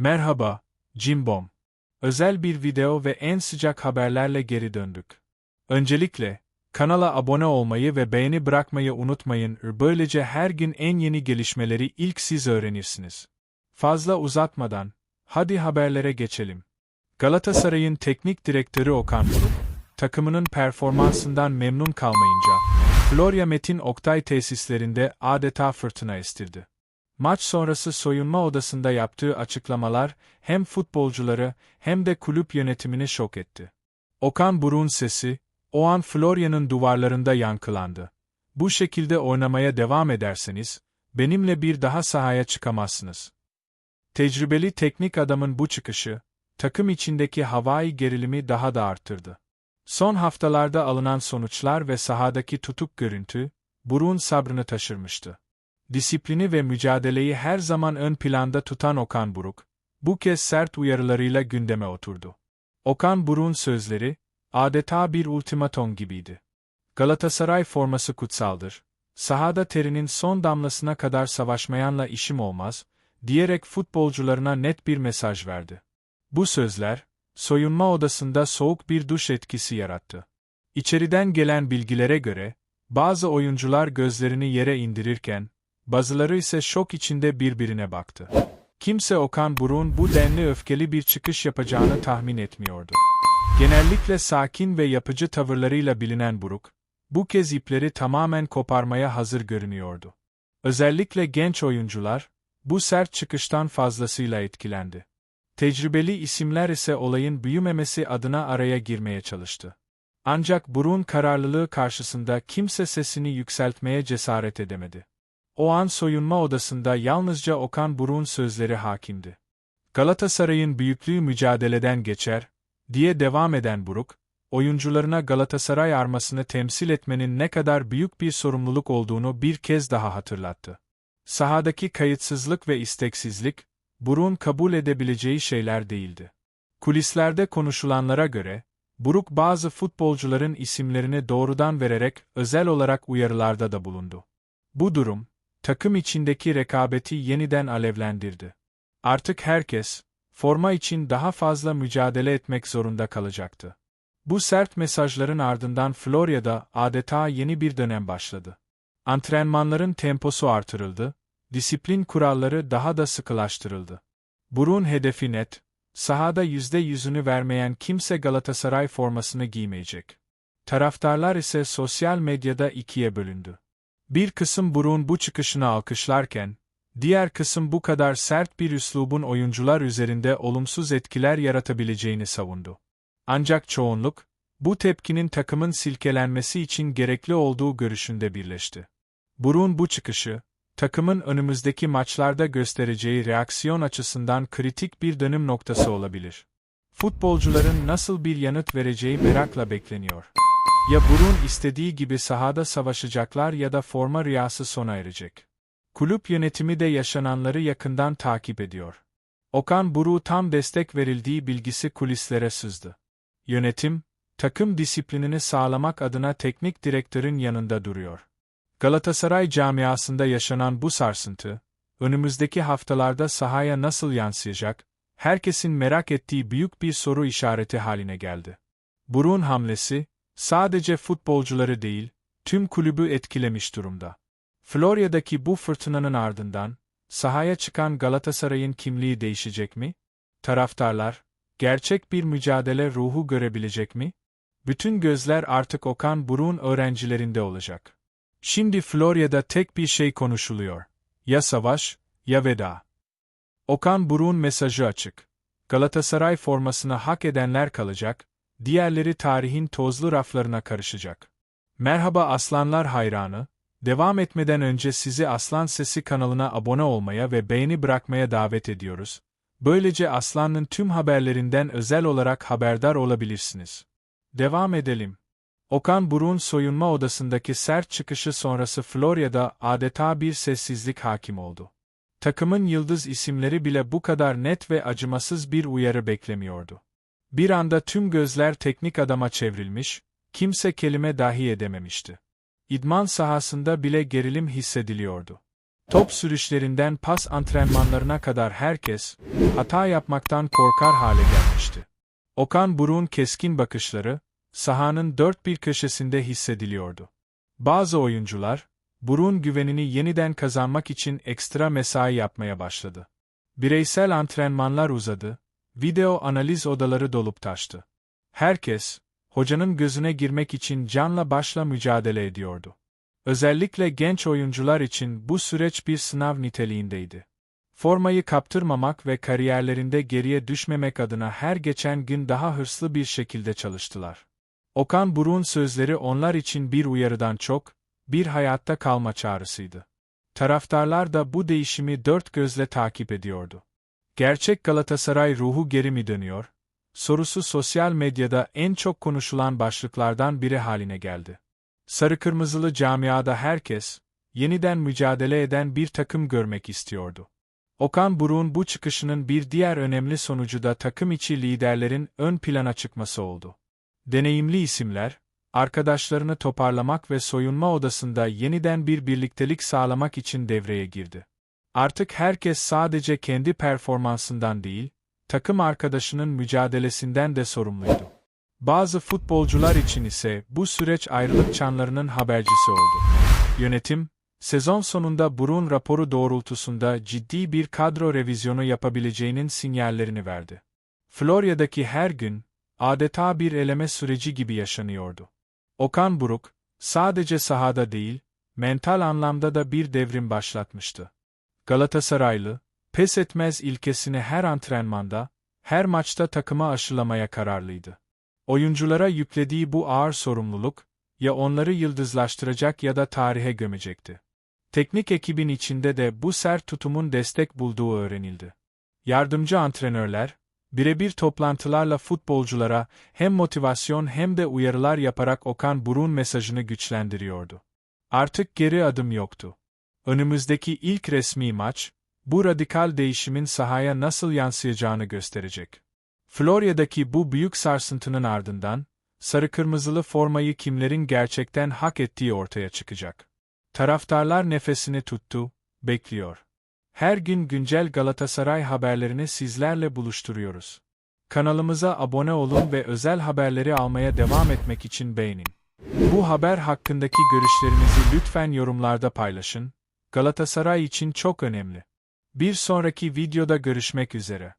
Merhaba, Cimbom. Özel bir video ve en sıcak haberlerle geri döndük. Öncelikle, kanala abone olmayı ve beğeni bırakmayı unutmayın. Böylece her gün en yeni gelişmeleri ilk siz öğrenirsiniz. Fazla uzatmadan, hadi haberlere geçelim. Galatasaray'ın teknik direktörü Okan Buruk, takımının performansından memnun kalmayınca, Florya Metin Oktay tesislerinde adeta fırtına estirdi. Maç sonrası soyunma odasında yaptığı açıklamalar hem futbolcuları hem de kulüp yönetimini şok etti. Okan Buruk'un sesi, o an Florya'nın duvarlarında yankılandı. Bu şekilde oynamaya devam ederseniz, benimle bir daha sahaya çıkamazsınız. Tecrübeli teknik adamın bu çıkışı, takım içindeki havai gerilimi daha da arttırdı. Son haftalarda alınan sonuçlar ve sahadaki tutuk görüntü, Buruk'un sabrını taşırmıştı. Disiplini ve mücadeleyi her zaman ön planda tutan Okan Buruk, bu kez sert uyarılarıyla gündeme oturdu. Okan Buruk'un sözleri, adeta bir ultimaton gibiydi. Galatasaray forması kutsaldır. Sahada terinin son damlasına kadar savaşmayanla işim olmaz, diyerek futbolcularına net bir mesaj verdi. Bu sözler, soyunma odasında soğuk bir duş etkisi yarattı. İçeriden gelen bilgilere göre, bazı oyuncular gözlerini yere indirirken, bazıları ise şok içinde birbirine baktı. Kimse Okan Buruk'un bu denli öfkeli bir çıkış yapacağını tahmin etmiyordu. Genellikle sakin ve yapıcı tavırlarıyla bilinen Buruk, bu kez ipleri tamamen koparmaya hazır görünüyordu. Özellikle genç oyuncular, bu sert çıkıştan fazlasıyla etkilendi. Tecrübeli isimler ise olayın büyümemesi adına araya girmeye çalıştı. Ancak Buruk'un kararlılığı karşısında kimse sesini yükseltmeye cesaret edemedi. O an soyunma odasında yalnızca Okan Buruk'un sözleri hakimdi. Galatasaray'ın büyüklüğü mücadeleden geçer, diye devam eden Buruk, oyuncularına Galatasaray armasını temsil etmenin ne kadar büyük bir sorumluluk olduğunu bir kez daha hatırlattı. Sahadaki kayıtsızlık ve isteksizlik, Buruk'un kabul edebileceği şeyler değildi. Kulislerde konuşulanlara göre, Buruk bazı futbolcuların isimlerini doğrudan vererek özel olarak uyarılarda da bulundu. Bu durum, takım içindeki rekabeti yeniden alevlendirdi. Artık herkes, forma için daha fazla mücadele etmek zorunda kalacaktı. Bu sert mesajların ardından Florya'da adeta yeni bir dönem başladı. Antrenmanların temposu artırıldı, disiplin kuralları daha da sıkılaştırıldı. Burun hedefi net, sahada yüzde yüzünü vermeyen kimse Galatasaray formasını giymeyecek. Taraftarlar ise sosyal medyada ikiye bölündü. Bir kısım Burun bu çıkışını alkışlarken, diğer kısım bu kadar sert bir üslubun oyuncular üzerinde olumsuz etkiler yaratabileceğini savundu. Ancak çoğunluk, bu tepkinin takımın silkelenmesi için gerekli olduğu görüşünde birleşti. Burun bu çıkışı, takımın önümüzdeki maçlarda göstereceği reaksiyon açısından kritik bir dönüm noktası olabilir. Futbolcuların nasıl bir yanıt vereceği merakla bekleniyor. Ya Burun istediği gibi sahada savaşacaklar ya da forma rüyası sona erecek. Kulüp yönetimi de yaşananları yakından takip ediyor. Okan Buruk'u tam destek verildiği bilgisi kulislere sızdı. Yönetim, takım disiplinini sağlamak adına teknik direktörün yanında duruyor. Galatasaray camiasında yaşanan bu sarsıntı, önümüzdeki haftalarda sahaya nasıl yansıyacak, herkesin merak ettiği büyük bir soru işareti haline geldi. Burun hamlesi, sadece futbolcuları değil, tüm kulübü etkilemiş durumda. Florya'daki bu fırtınanın ardından, sahaya çıkan Galatasaray'ın kimliği değişecek mi? Taraftarlar, gerçek bir mücadele ruhu görebilecek mi? Bütün gözler artık Okan Buruk'un öğrencilerinde olacak. Şimdi Florya'da tek bir şey konuşuluyor. Ya savaş, ya veda. Okan Buruk'un mesajı açık. Galatasaray formasını hak edenler kalacak, diğerleri tarihin tozlu raflarına karışacak. Merhaba aslanlar hayranı, devam etmeden önce sizi Aslan Sesi kanalına abone olmaya ve beğeni bırakmaya davet ediyoruz. Böylece Aslan'ın tüm haberlerinden özel olarak haberdar olabilirsiniz. Devam edelim. Okan Buruk'un soyunma odasındaki sert çıkışı sonrası Florya'da adeta bir sessizlik hakim oldu. Takımın yıldız isimleri bile bu kadar net ve acımasız bir uyarı beklemiyordu. Bir anda tüm gözler teknik adama çevrilmiş, kimse kelime dahi edememişti. İdman sahasında bile gerilim hissediliyordu. Top sürüşlerinden pas antrenmanlarına kadar herkes, hata yapmaktan korkar hale gelmişti. Okan Buruk'un keskin bakışları, sahanın dört bir köşesinde hissediliyordu. Bazı oyuncular, Buruk'un güvenini yeniden kazanmak için ekstra mesai yapmaya başladı. Bireysel antrenmanlar uzadı, video analiz odaları dolup taştı. Herkes, hocanın gözüne girmek için canla başla mücadele ediyordu. Özellikle genç oyuncular için bu süreç bir sınav niteliğindeydi. Formayı kaptırmamak ve kariyerlerinde geriye düşmemek adına her geçen gün daha hırslı bir şekilde çalıştılar. Okan Buruk'un sözleri onlar için bir uyarıdan çok, bir hayatta kalma çağrısıydı. Taraftarlar da bu değişimi dört gözle takip ediyordu. Gerçek Galatasaray ruhu geri mi dönüyor? Sorusu sosyal medyada en çok konuşulan başlıklardan biri haline geldi. Sarı kırmızılı camiada herkes, yeniden mücadele eden bir takım görmek istiyordu. Okan Buruk'un bu çıkışının bir diğer önemli sonucu da takım içi liderlerin ön plana çıkması oldu. Deneyimli isimler, arkadaşlarını toparlamak ve soyunma odasında yeniden bir birliktelik sağlamak için devreye girdi. Artık herkes sadece kendi performansından değil, takım arkadaşının mücadelesinden de sorumluydu. Bazı futbolcular için ise bu süreç ayrılık çanlarının habercisi oldu. Yönetim, sezon sonunda Burun raporu doğrultusunda ciddi bir kadro revizyonu yapabileceğinin sinyallerini verdi. Florya'daki her gün, adeta bir eleme süreci gibi yaşanıyordu. Okan Buruk, sadece sahada değil, mental anlamda da bir devrim başlatmıştı. Galatasaraylı, pes etmez ilkesini her antrenmanda, her maçta takıma aşılamaya kararlıydı. Oyunculara yüklediği bu ağır sorumluluk, ya onları yıldızlaştıracak ya da tarihe gömecekti. Teknik ekibin içinde de bu sert tutumun destek bulduğu öğrenildi. Yardımcı antrenörler, birebir toplantılarla futbolculara hem motivasyon hem de uyarılar yaparak Okan Buruk'un mesajını güçlendiriyordu. Artık geri adım yoktu. Önümüzdeki ilk resmi maç, bu radikal değişimin sahaya nasıl yansıyacağını gösterecek. Florya'daki bu büyük sarsıntının ardından, sarı kırmızılı formayı kimlerin gerçekten hak ettiği ortaya çıkacak. Taraftarlar nefesini tuttu, bekliyor. Her gün güncel Galatasaray haberlerini sizlerle buluşturuyoruz. Kanalımıza abone olun ve özel haberleri almaya devam etmek için beğenin. Bu haber hakkındaki görüşlerinizi lütfen yorumlarda paylaşın. Galatasaray için çok önemli. Bir sonraki videoda görüşmek üzere.